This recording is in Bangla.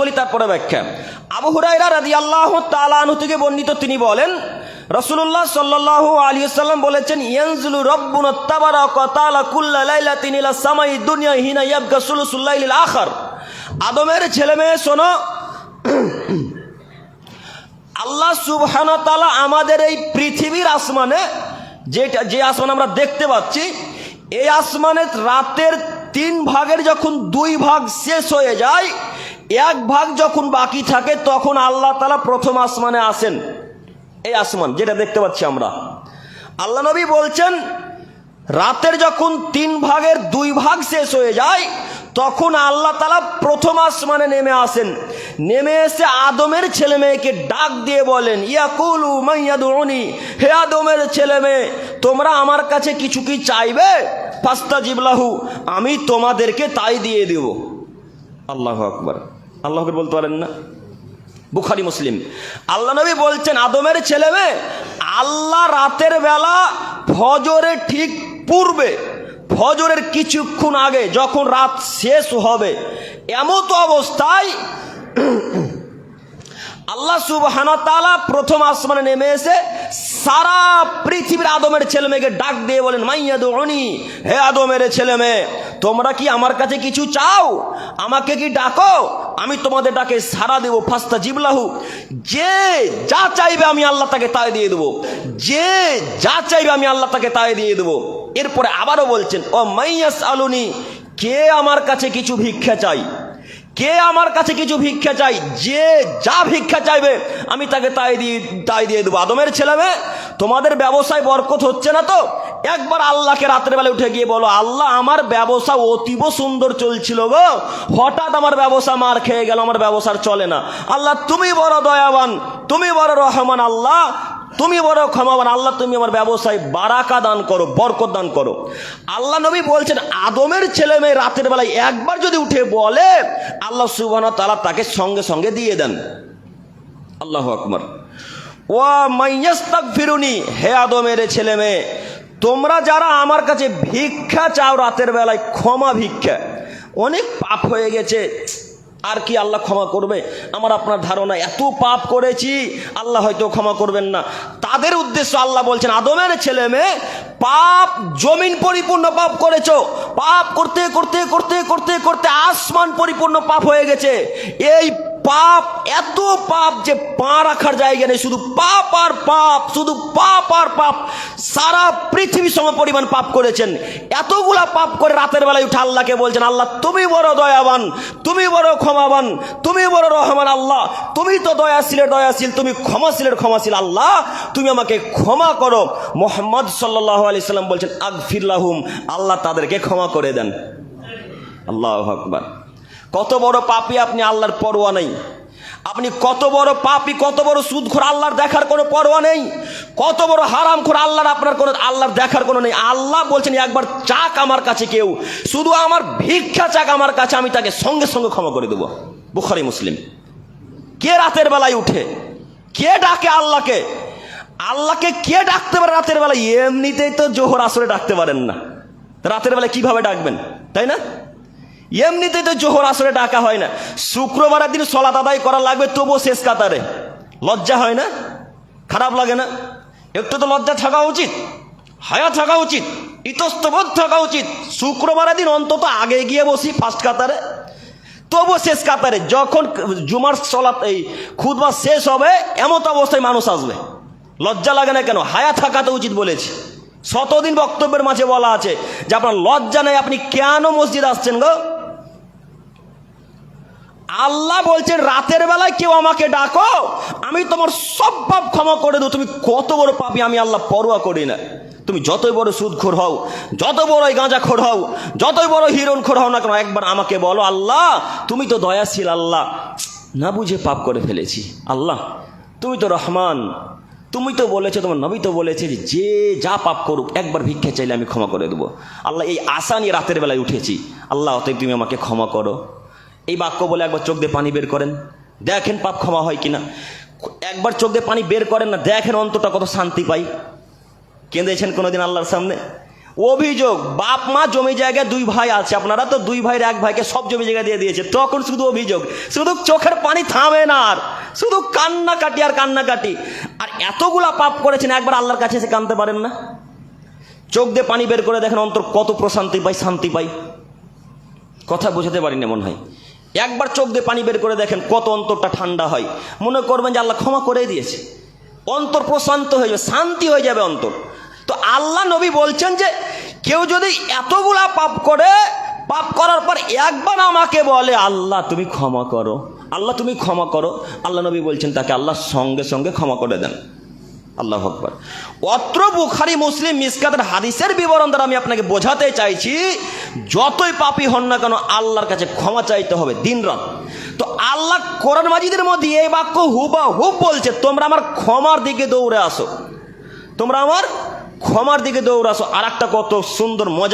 বলি তারপরে ব্যাখ্যা। আবু হুরাইরা রাদি আল্লাহ তালানু থেকে বর্ণিত তিনি বলেন রসুল্লাহ সাল্লাহ আলী সাল্লাম বলেছেন, ইয়ানজুলু রব্বুন কুল্লা লাইলা তিনিলা আখার। আদমের ছেলে মেয়ে, শোনো, আল্লাহ সুবহানা তালা আমাদের এই পৃথিবীর আসমানে যেটা যে আসমান আমরা দেখতে পাচ্ছি, এই আসমানের রাতের তিন ভাগের যখন দুই ভাগ শেষ হয়ে যায় এক ভাগ যখন বাকি থাকে, তখন আল্লাহ তালা প্রথম আসমানে আসেন। এই আসমান, যেটা দেখতে পাচ্ছি আমরা। আল্লাহ নবী বলছেন, রাতের যখন তিন ভাগের দুই ভাগ শেষ হয়ে যায়, তখন আল্লাহ তালা প্রথম আসমানে নেমে আসেন। নেমে এসে আদমের ছেলে মেয়েকে ডাক দিয়ে বলেন, ইয়াকুলু মাইয়াদুনি হে আদমের ছেলে মেয়ে, তোমরা আমার কাছে কিছু কি চাইবে? পাস্তা জিবলাহু আমি তোমাদেরকে তাই দিয়ে দেব। আল্লাহ আকবর। আল্লাহ আকবর বলতে পারেন না। বুখারি, মুসলিম। আল্লাহ নবী বলছেন, আদমের ছেলে মেয়ে, আল্লাহ রাতের বেলা ফজরে ঠিক পূর্বে, ফজরের কিছুক্ষণ আগে যখন রাত শেষ হবে, এমত অবস্থায় আল্লাহ সুবহানাতালা প্রথম আসমানে নেমে এসে সারা পৃথিবীর আদমের ছেলে মেয়েকে ডাক দিয়ে বলেন মাইয়াদু অনি হে আদমের ছেলে মেয়ে, তোমরা কি আমার কাছে কিছু চাও? আমাকে কি ডাকো? আমি তোমাদের ডাকে সারা দেবো, ফাস্তা জিবলাহু। যে যা চাইবে আমি আল্লাহ তাকে তাই দিয়ে দেবো। যে যা চাইবে আমি আল্লাহ তাকে তাই দিয়ে দেবো। এরপরে আবারও বলছেন, ও মাইয়াস আলুনি, কে আমার কাছে কিছু ভিক্ষা চাই? কে আমার কাছে কিছু ভিক্ষা চাই? যে যা ভিক্ষা চাইবে আমি তাকে তাই দিয়ে তাই দিয়ে দেবো। আদমের ছেলে মেয়ে, তোমাদের ব্যবসায় বরকত হচ্ছে না তো? একবার আল্লাহকে রাতের বেলা উঠে গিয়ে বলো, আল্লাহ, আমার ব্যবসা অতীব সুন্দর চলছিল গো। হঠাৎ আমার ব্যবসা মার খেয়ে গেল, আমার ব্যবসার চলে না। আল্লাহ, তুমি বড় দয়াবান, তুমি বড় রহমান আল্লাহ, তুমি বড় ক্ষমাবান আল্লাহ, তুমি আমার ব্যবসায় বারাকা দান করো, বরকত দান করো। আল্লাহ নবী বলছেন, আদমের ছেলে মেয়ে রাতের বেলায় একবার যদি উঠে বলে, আল্লাহ সুবাহ তালা তাকে সঙ্গে সঙ্গে দিয়ে দেন। আল্লাহ আকবর। ও মাইয়াস্তাক ফিরুনি হে আদমের ছেলে মেয়ে তোমরা যারা আমার কাছে ভিক্ষা চাও রাতের বেলায়, ক্ষমা ভিক্ষা। অনেক পাপ হয়ে গেছে। আর কি আল্লাহ ক্ষমা করবে? আমার আপনার ধারণা, এত পাপ করেছি, আল্লাহ হয়তো ক্ষমা করবেন না। তাদের উদ্দেশ্য আল্লাহ বলছেন, আদমের ছেলে মেয়ে, পাপ, জমিন পরিপূর্ণ পাপ করেছ। পাপ করতে করতে করতে করতে করতে আসমান পরিপূর্ণ পাপ হয়ে গেছে। এই পাপ, এত পাপ যে পা রাখার জায়গা নেই। শুধু পাপ আর পাপ, শুধু পাপ আর পাপ। সারা পৃথিবী সম পরিমাণ পাপ করেছেন। এতগুলা পাপ করে রাতের বেলায় উঠে আল্লাহকে বলছেন, আল্লাহ, তুমি বড় দয়াবান, তুমি বড় ক্ষমাবান, তুমি বড় রহমান আল্লাহ। তুমি তো দয়াশীলের দয়াশীল, তুমি ক্ষমাশীলের ক্ষমাশীল আল্লাহ। তুমি আমাকে ক্ষমা করো। মোহাম্মদ সাল্লাহ আলি সাল্লাম বলছেন আগফিরলাহুম আল্লাহ তাদেরকে ক্ষমা করে দেন। আল্লাহ আকবার। কত বড় পাপি আপনি আল্লাহর পরোয়া নেই। আপনি কত বড় পাপি, কত বড় সুদখোর আল্লাহর দেখার কোনো পরোয়া নেই। কত বড় হারাম খোর আল্লাহর আপনার কোনো, আল্লাহর দেখার কোনো নেই। আল্লাহ বলছেন, একবার চাক আমার কাছে কেউ, শুধু আমার ভিক্ষা চাক আমার কাছে, আমি তাকে সঙ্গে সঙ্গে ক্ষমা করে দেবো। বুখারি, মুসলিম। কে রাতের বেলায় উঠে? কে ডাকে আল্লাহকে? আল্লাহকে কে ডাকতে পারে রাতের বেলায়? এমনিতেই তো জোহর আসরে ডাকতে পারেন না। রাতের বেলায় কীভাবে ডাকবেন? তাই না? এমনিতেই তো জোহর আসরে ডাকা হয় না। শুক্রবারের দিন সলাত আদায় করা লাগবে, তবুও শেষ কাতারে। লজ্জা হয় না? খারাপ লাগে না? একটু তো লজ্জা থাকা উচিত, হায়া থাকা উচিত ইতস্তবোধ থাকা উচিত। শুক্রবারের দিন অন্তত আগে গিয়ে বসি ফার্স্ট কাতারে। তবুও শেষ কাতারে, যখন জুমার সলাত এই খুদবা শেষ হবে, এমত অবস্থায় মানুষ আসবে। লজ্জা লাগে না কেন? হায়া থাকাতে উচিত বলেছি। শতদিন বক্তব্যের মাঝে বলা আছে যে, আপনার লজ্জা নেই, আপনি কেন মসজিদ আসছেন গো? আল্লাহ বলছে, রাতের বেলায় কেউ আমাকে ডাকো, আমি তোমার সব পাপ ক্ষমা করে দেবো। তুমি কত বড় পাপি, আমি আল্লাহ পরোয়া করি না। তুমি যতই বড় সুদখোর হও যত বড়ই গাঁজাখোর হও, যতই বড় হিরণখোর হও না কেন, একবার আমাকে বলো, আল্লাহ, তুমি তো দয়াশীল আল্লাহ। না বুঝে পাপ করে ফেলেছি। আল্লাহ, তুমি তো রহমান। তুমি তো বলেছ, তোমার নবী তো বলেছে যে যা পাপ করুক, একবার ভিক্ষা চাইলে আমি ক্ষমা করে দেবো। আল্লাহ, এই আশা নিয়ে রাতের বেলায় উঠেছি। আল্লাহ, অতএব তুমি আমাকে ক্ষমা করো। এই বাক্য বলে একবার চোখ দিয়ে পানি বের করেন। দেখেন পাপ ক্ষমা হয় কিনা। একবার চোখ দিয়ে পানি বের করেন না, দেখেন অন্তটা কত শান্তি পাই। কেঁদেছেন কোনোদিন আল্লাহর সামনে? অভিযোগ, বাপ মা জমি জায়গায় দুই ভাই আছে। আপনারা তো দুই ভাইয়ের এক ভাইকে সব জমি জায়গা দিয়ে দিয়েছে। তখন শুধু অভিযোগ, শুধু চোখের পানি থামে না আর। শুধু কান্নাকাটি আর কান্নাকাটি। আর এতগুলা পাপ করেছেন, একবার আল্লাহর কাছে এসে কানতে পারেন না? চোখ দিয়ে পানি বের করে দেখেন অন্তর কত প্রশান্তি পাই, শান্তি পাই। কথা বোঝাতে পারি না মনে হয়। একবার চোখ দিয়ে পানি বের করে দেখেন কত অন্তরটা ঠান্ডা হয়। মনে করবেন যে আল্লাহ ক্ষমা করে দিয়েছে। অন্তর প্রশান্ত হয়ে যাবে, শান্তি হয়ে যাবে অন্তর। তো আল্লাহ নবী বলছেন যে, কেউ যদি এতগুলা পাপ করে, পাপ করার পর একবার আমাকে বলে, আল্লাহ, তুমি ক্ষমা করো। আল্লাহ, তুমি ক্ষমা করো। আল্লাহ নবী বলছেন, তাকে আল্লাহ সঙ্গে সঙ্গে ক্ষমা করে দেন। আল্লাহ আকবর। অত্র বুখারি, মুসলিম মিসকাতের হাদিসের বিবরণ দ্বারা আমি আপনাকে বোঝাতে চাইছি যতই পাপি হন না কেন, আল্লাহর কাছে ক্ষমা চাইতে হবে দিন রাত তো আল্লাহ কোরআন মাজিদের মধ্যে এই বাক্য হুবা হুব বলছে, তোমরা আমার ক্ষমার দিকে দৌড়ে আসো। তোমরা আমার ক্ষমার দিকে দৌড়ে আসো। আর একটা কত সুন্দর মজা